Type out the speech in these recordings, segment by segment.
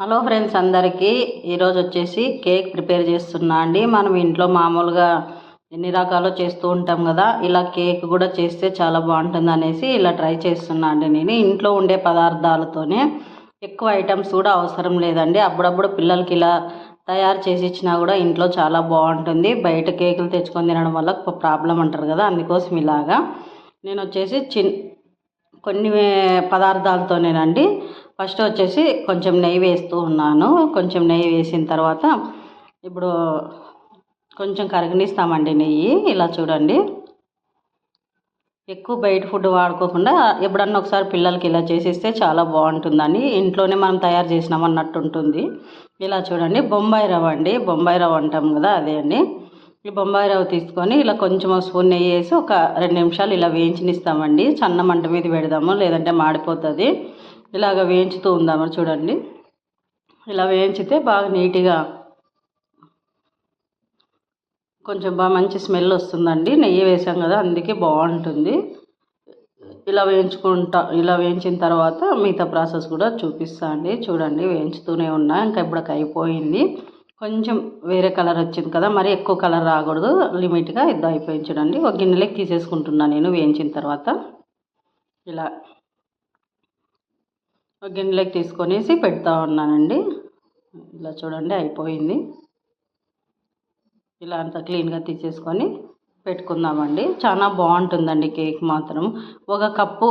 Hello friends అందరికీ. ఈరోజు వచ్చేసి కేక్ ప్రిపేర్ చేస్తున్నా అండి. మనం ఇంట్లో మామూలుగా ఎన్ని రకాలు చేస్తూ ఉంటాం కదా ఇలా కేక్ కూడా చేస్తే చాలా బాగుంటుంది అనేసి ఇలా ట్రై చేస్తున్నా అండి నేను. ఇంట్లో ఉండే పదార్థాలతోనే ఎక్కువ ఐటమ్స్ కూడా అవసరం లేదండి. అప్పుడప్పుడు పిల్లలకి ఇలా తయారు చేసి ఇచ్చినా కూడా ఇంట్లో చాలా బాగుంటుంది. బయట కేకులు తెచ్చుకొని తినడం వల్ల ప్రాబ్లం అంటారు కదా అందుకోసం ఇలాగా. నేను వచ్చేసి చిన్ కొన్ని పదార్థాలతోనేనండి. ఫస్ట్ వచ్చేసి కొంచెం నెయ్యి వేస్తూ ఉన్నాను. కొంచెం నెయ్యి వేసిన తర్వాత ఇప్పుడు కొంచెం కరగనిస్తామండి నెయ్యి. ఇలా చూడండి. ఎక్కువ బయట ఫుడ్ వాడుకోకుండా ఎప్పుడన్నా ఒకసారి పిల్లలకి ఇలా చేసిస్తే చాలా బాగుంటుందని ఇంట్లోనే మనం తయారు చేసినాం అన్నట్టు ఉంటుంది. ఇలా చూడండి. బొంబాయి రవ్వ అండి. బొంబాయి రవ్వ అంటాం కదా అదే అండి. ఈ బొంబాయి రవ్వ తీసుకొని ఇలా కొంచెం స్పూన్ నెయ్యి వేసి ఒక రెండు నిమిషాలు ఇలా వేయించినిస్తామండి. సన్న మంట మీద పెడదాము లేదంటే మాడిపోతుంది. ఇలాగ వేయించుతూ ఉందామని చూడండి. ఇలా వేయించితే బాగా నీట్గా కొంచెం బాగా మంచి స్మెల్ వస్తుందండి. నెయ్యి వేసాం కదా అందుకే బాగుంటుంది. ఇలా వేయించుకుంటా ఇలా వేయించిన తర్వాత మిగతా ప్రాసెస్ కూడా చూపిస్తా అండి. చూడండి వేయించుతూనే ఉన్నా ఇంకా ఇప్పటికి అయిపోయింది. కొంచెం వేరే కలర్ వచ్చింది కదా మరి ఎక్కువ కలర్ రాకూడదు. లిమిట్గా ఇది అయిపోయింది చూడండి. ఒక గిన్నెలకి తీసేసుకుంటున్నాను నేను వేయించిన తర్వాత. ఇలా గిన్నెలోకి తీసుకొనేసి పెడతా ఉన్నానండి. ఇలా చూడండి అయిపోయింది. ఇలా అంతా క్లీన్గా తీసేసుకొని పెట్టుకుందామండి. చాలా బాగుంటుందండి కేక్ మాత్రం. ఒక కప్పు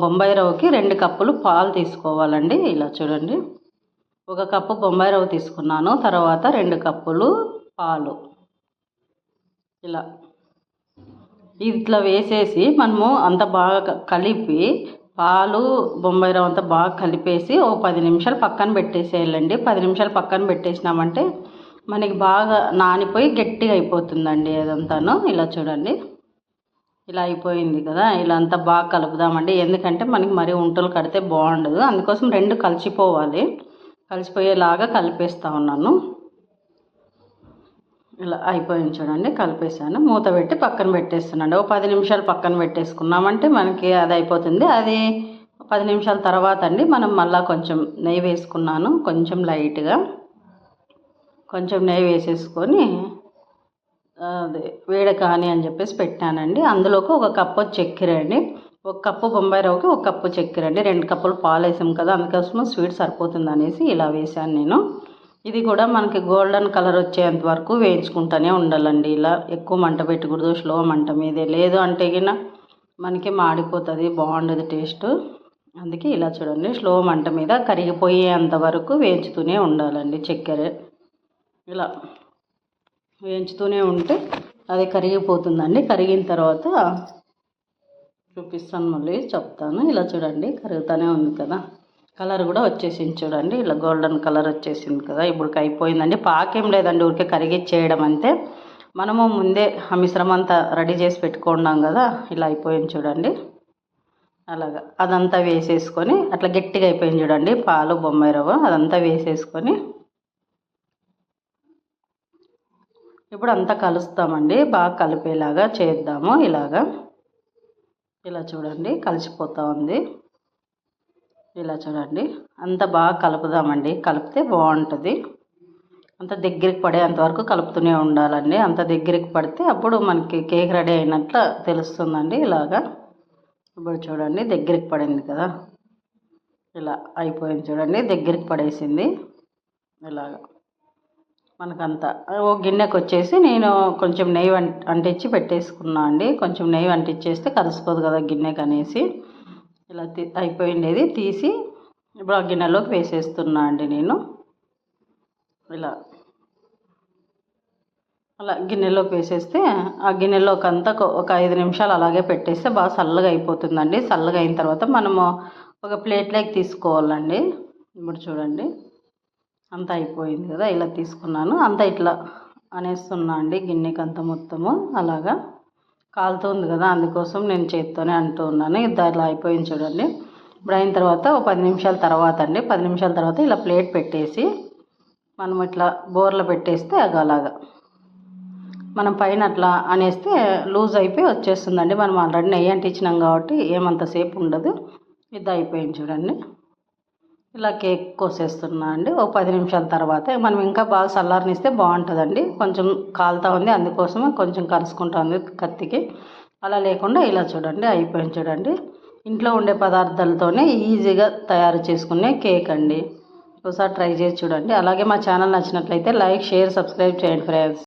బొంబాయి రవ్వకి రెండు కప్పులు పాలు తీసుకోవాలండి. ఇలా చూడండి. ఒక కప్పు బొంబాయి రవ్వ తీసుకున్నాను. తర్వాత రెండు కప్పులు పాలు. ఇలా. ఇట్లా వేసేసి మనము అంత బాగా కలిపి పాలు బొంబాయి రవ్వ అంతా బాగా కలిపేసి ఓ పది నిమిషాలు పక్కన పెట్టేసేయాలండి. పది నిమిషాలు పక్కన పెట్టేసినామంటే మనకి బాగా నానిపోయి గట్టిగా అయిపోతుందండి అదంతాను. ఇలా చూడండి. ఇలా అయిపోయింది కదా. ఇలా అంతా బాగా కలుపుదామండి. ఎందుకంటే మనకి మరీ ఉంటలు కడితే బాగుండదు. అందుకోసం రెండు కలిసిపోవాలి. కలిసిపోయేలాగా కలిపేస్తా ఉన్నాను. ఇలా అయిపోయింది చూడండి కలిపేసాను మూత పెట్టి పక్కన పెట్టేస్తున్నాండి ఓ పది నిమిషాలు పక్కన పెట్టేసుకున్నామంటే మనకి అది అయిపోతుంది. అది పది నిమిషాల తర్వాత అండి మనం మళ్ళీ కొంచెం నెయ్యి వేసుకున్నాను కొంచెం లైట్గా. కొంచెం నెయ్యి వేసేసుకొని అదే వేడ కానీ అని చెప్పేసి పెట్టానండి. అందులోకి ఒక కప్పు చక్కెర అండి. ఒక కప్పు బొంబాయి రవ్వకి ఒక కప్పు చక్కెర అండి. రెండు కప్పులు పాలు వేసాం కదా అందుకోసం స్వీట్ సరిపోతుంది అనేసి ఇలా వేసాను నేను. ఇది కూడా మనకి గోల్డెన్ కలర్ వచ్చేంత వరకు వేయించుకుంటూనే ఉండాలండి. ఇలా ఎక్కువ మంట పెట్టకూడదు స్లో మంట మీదే. లేదు అంటే గిన మనకి మాడిపోతుంది బాగుండదు టేస్ట్. అందుకే ఇలా చూడండి స్లో మంట మీద కరిగిపోయేంత వరకు వేయించుతూనే ఉండాలండి చక్కెర. ఇలా వేయించుతూనే ఉంటే అది కరిగిపోతుందండి. కరిగిన తర్వాత చూపిస్తాను మళ్ళీ చెప్తాను. ఇలా చూడండి కరుగుతూనే ఉంది కదా. కలర్ కూడా వచ్చేసింది చూడండి. ఇలా గోల్డెన్ కలర్ వచ్చేసింది కదా. ఇప్పుడు అయిపోయిందండి. పాకేం లేదండి ఊరికే కరిగిచ్చేయడం అంతే. మనము ముందే ఆ మిశ్రమం అంతా రెడీ చేసి పెట్టుకున్నాం కదా. ఇలా అయిపోయింది చూడండి. అలాగా. అదంతా వేసేసుకొని అట్లా గట్టిగా అయిపోయింది చూడండి. పాలు బొమ్మాయి రవ్వ అదంతా వేసేసుకొని. ఇప్పుడు అంతా కలుస్తామండి. బాగా కలిపేలాగా చేద్దాము ఇలాగా. ఇలా చూడండి కలిసిపోతూ ఉంది. ఇలా చూడండి. అంత బాగా కలుపుదామండి. కలిపితే బాగుంటుంది. అంత దగ్గరికి పడేంత వరకు కలుపుతూనే ఉండాలండి. అంత దగ్గరికి పడితే అప్పుడు మనకి కేక్ రెడీ అయినట్లు తెలుస్తుందండి ఇలాగా. ఇప్పుడు చూడండి దగ్గరికి పడింది కదా. ఇలా అయిపోయింది చూడండి దగ్గరికి పడేసింది. ఇలాగా. మనకంతా ఓ గిన్నెకి వచ్చేసి నేను కొంచెం నెయ్యి అంటించి పెట్టేసుకున్నా అండి. కొంచెం నెయ్యి అంటించేస్తే కలిసిపోదు కదా గిన్నెకి అనేసి ఇలా అయిపోయిండేది తీసి ఇప్పుడు ఆ గిన్నెలోకి వేసేస్తున్నా అండి నేను. ఇలా. అలా గిన్నెలోకి వేసేస్తే ఆ గిన్నెలోకి అంతా ఒక ఐదు నిమిషాలు అలాగే పెట్టేస్తే బాగా చల్లగా అయిపోతుందండి. చల్లగా అయిన తర్వాత మనము ఒక ప్లేట్లోకి తీసుకోవాలండి. ఇప్పుడు చూడండి. అంతా అయిపోయింది కదా ఇలా తీసుకున్నాను. అంతా ఇట్లా అనేస్తున్నా అండి గిన్నెకి అంత మొత్తము అలాగా. కాలుతుంది కదా అందుకోసం నేను చేత్తోనే అంటూ ఉన్నాను. అలా అయిపోయింది చూడండి. ఇప్పుడు అయిన తర్వాత ఒక పది నిమిషాల తర్వాత అండి. పది నిమిషాల తర్వాత ఇలా ప్లేట్ పెట్టేసి మనం ఇట్లా బోర్లో పెట్టేస్తే అగలాగా. అలాగా మనం పైన అట్లా అనేస్తే లూజ్ అయిపోయి వచ్చేస్తుందండి. మనం ఆల్రెడీ నెయ్యి అంటించినాం కాబట్టి ఏమంత సేపు ఉండదు. ఇది అయిపోయింది చూడండి. ఇలా కేక్ కోసేస్తున్నా అండి. ఓ పది నిమిషాల తర్వాత మనం ఇంకా బాగా చల్లారనిస్తే బాగుంటుందండి. కొంచెం కాలుతా ఉంది అందుకోసమే కొంచెం కలుసుకుంటా ఉంది కత్తికి. అలా లేకుండా ఇలా చూడండి అయిపోయింది చూడండి. ఇంట్లో ఉండే పదార్థాలతోనే ఈజీగా తయారు చేసుకునే కేక్ అండి. ఒకసారి ట్రై చేసి చూడండి. అలాగే మా ఛానల్ నచ్చినట్లయితే లైక్ షేర్ సబ్స్క్రైబ్ చేయండి ఫ్రెండ్స్.